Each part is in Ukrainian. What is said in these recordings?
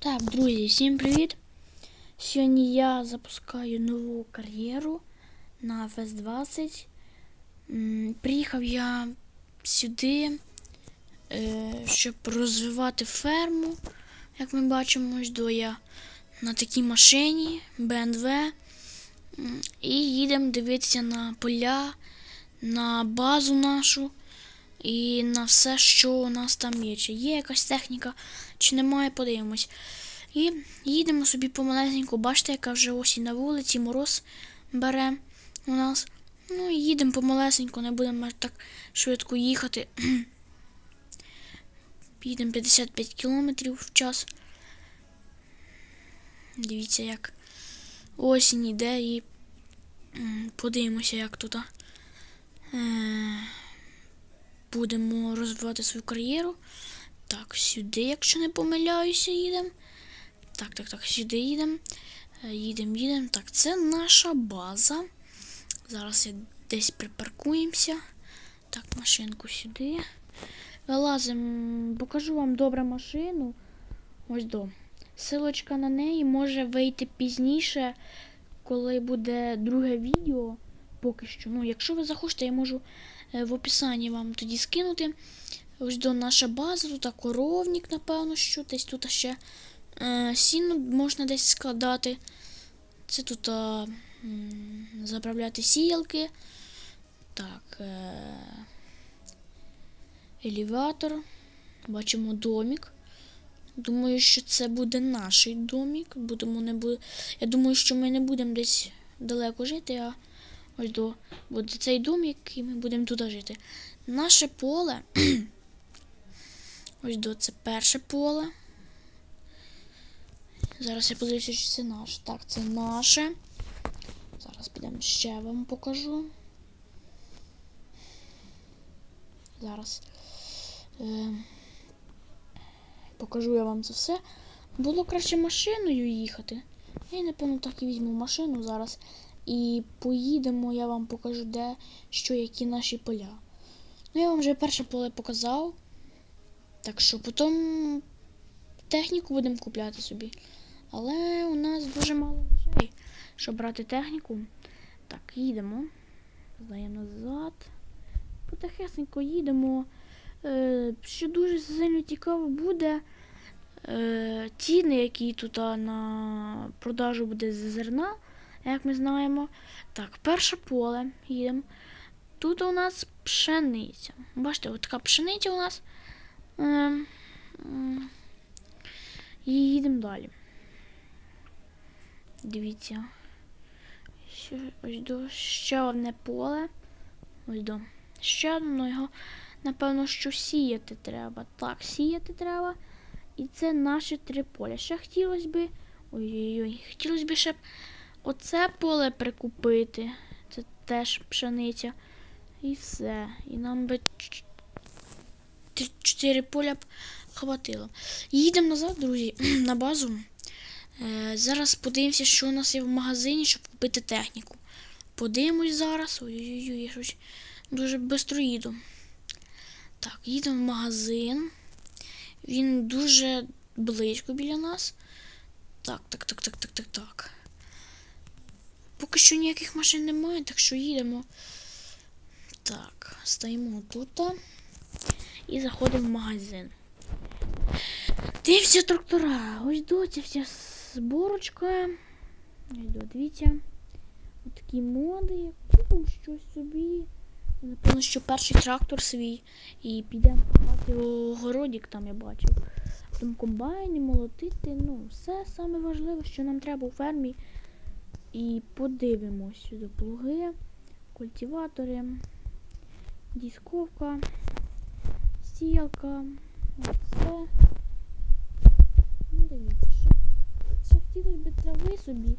Так, друзі, всім привіт! Сьогодні я запускаю нову кар'єру на FS 20. Приїхав я сюди, е, щоб розвивати ферму. Як ми бачимо, до я на такій машині BMW. І їдемо дивитися на поля, на базу нашу і на все, що у нас там є. Чи є якась техніка, чи немає, подивимось. І їдемо собі помалесеньку. Бачите, яка вже осінь на вулиці, мороз бере у нас. Ну і їдемо помалесеньку, не будемо так швидко їхати. Їдемо 55 км в час. Дивіться, як осінь іде і подивимося, як тут. Е- будемо розвивати свою кар'єру. Так, сюди, якщо не помиляюся, їдемо. Так, так, так, сюди їдемо. Е, Їдемо, їдемо. Так, це наша база. Зараз я десь припаркуємося. Так, машинку сюди. Вилазимо, покажу вам добре машину. Ось до. Силочка на неї може вийти пізніше, коли буде друге відео. Поки що. Ну, якщо ви захочете, я можу е, в описанні вам тоді скинути. Ось до наша база, тут коровник, напевно, що десь тут ще е, сіно можна десь складати. Це тут м, заправляти сіялки. Так. Е, елеватор. Бачимо домик. Думаю, що це буде наш домик. Будемо не бу... Я думаю, що ми не будемо десь далеко жити, а ось до буде цей домик, і ми будемо туди жити. Наше поле. Ось до це перше поле. Зараз я подивлюся, чи це наше. Так, це наше. Зараз підемо ще вам покажу. Зараз. Е, покажу я вам це все. Було краще машиною їхати. Я, напевно, так і візьму машину зараз. І поїдемо, я вам покажу, де що, які наші поля. Ну, я вам вже перше поле показав. Так що потім техніку будемо купляти собі. Але у нас дуже мало грошей, щоб брати техніку. Так, їдемо. Здаємо назад. Потихесенько їдемо. Е, що дуже сильно цікаво буде. Е, ціни, які тут на продажу буде з зерна, як ми знаємо. Так, перше поле їдемо. Тут у нас пшениця. Бачите, от така пшениця у нас. Ем, І їдемо далі. Дивіться. Ось до ще одне поле. Ось до. Ще одне його, напевно, що сіяти треба. Так, сіяти треба. І це наші три поля. Ще хотілося би. Ой-ой-ой, хотілося б ще б оце поле прикупити. Це теж пшениця. І все. І нам би чотири поля б хватило. Їдемо назад, друзі, на базу. Е, зараз подивимося, що у нас є в магазині, щоб купити техніку. Подивимось зараз. Ой-ой-ой, я щось дуже швидко їду. Так, їдемо в магазин. Він дуже близько біля нас. Так, так, так, так, так, так, так. Поки що ніяких машин немає, так що їдемо. Так, стоїмо тут і заходимо в магазин. Дивіться трактора. Ось доця вся зборочка. Дивіться. Такі моди. Купимо щось собі. Напевно, що перший трактор свій. І підемо купати огородік, там я бачив. Там комбайни, молотити. Ну, все саме важливе, що нам треба у фермі. І подивимось сюди плуги, культиватори, дісковка, сіялка. Оце. Ну, дивіться, що ще хотілося б трави собі,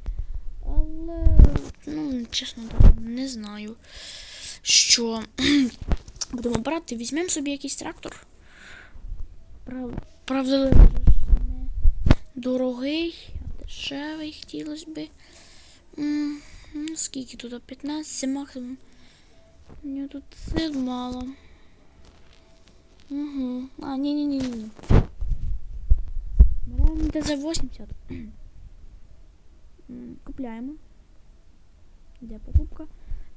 але ну, чесно, не знаю, що будемо брати, візьмемо собі якийсь трактор. Прав... Правда, не дорогий, а дешевий хотілося б. Скільки тут? 15 максимум. Нього тут сил мало. Угу. А, ні-ні-ні. Беремо МТЗ-80. Купляємо. Де покупка?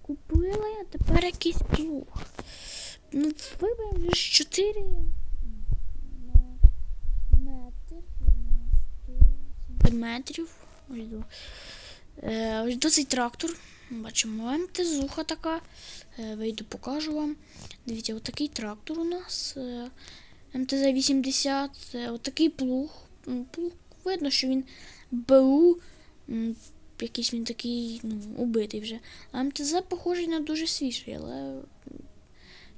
Купили, а тепер якийсь плуг. Ну, виберемо вже 4 на метр на 100 сантиметрів. Ось. Е, ось до цей трактор. Бачимо, МТЗуха така. Е, вийду, покажу вам. Дивіться, отакий трактор у нас. Е, МТЗ-80. Е, отакий плуг. Плуг видно, що він БУ. Якийсь він такий, ну, убитий вже. А МТЗ похожий на дуже свіжий, але.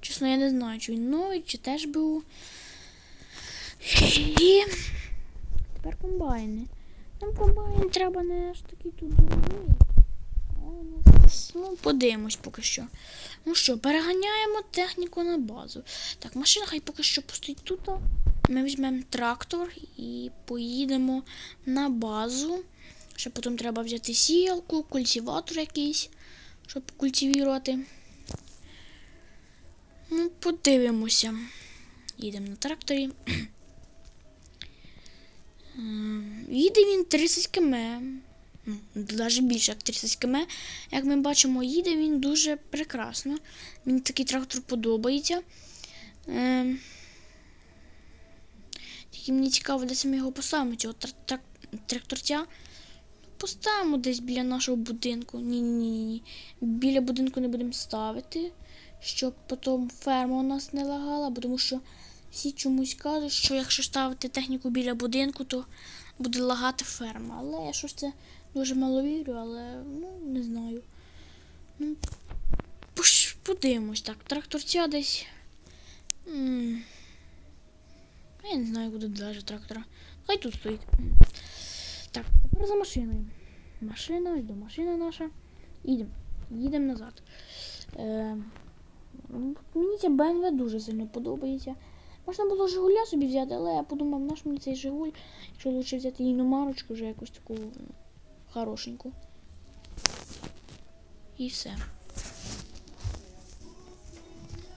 Чесно, я не знаю, чи він новий, чи теж БУ. І тепер комбайни. Нам комбайн треба не аж такий тут нас, Ну, подивимось поки що. Ну що, переганяємо техніку на базу. Так, машина хай поки що постоїть тут. Ми візьмемо трактор і поїдемо на базу. Ще потім треба взяти сіялку, культиватор якийсь, щоб культивувати. Ну, подивимося. Їдемо на тракторі. Їде він 30 км. Ну, навіть більше як 30 км. Як ми бачимо, їде він дуже прекрасно. Мені такий трактор подобається. Ем, Тільки мені цікаво, де саме його поставимо, цього тр- трак- тракторця. Поставимо десь біля нашого будинку. Ні-ні-ні. Біля будинку не будемо ставити, щоб потім ферма у нас не лагала, бо тому що всі чомусь кажуть, що якщо ставити техніку біля будинку, то буде лагати ферма. Але я щось це дуже мало вірю, але ну не знаю. Ну, подивимось так. Тракторця десь. М, Я не знаю, куди далі трактора. Хай тут стоїть. Так, тепер за машиною. Машина, до машина наша. Їдемо. Їдемо назад. Е, мені ця BMW дуже сильно подобається. Можна було Жигуля собі взяти, але я подумав, наш мені цей Жигуль, якщо лучше взяти іномарочку, вже якусь таку хорошеньку. І все.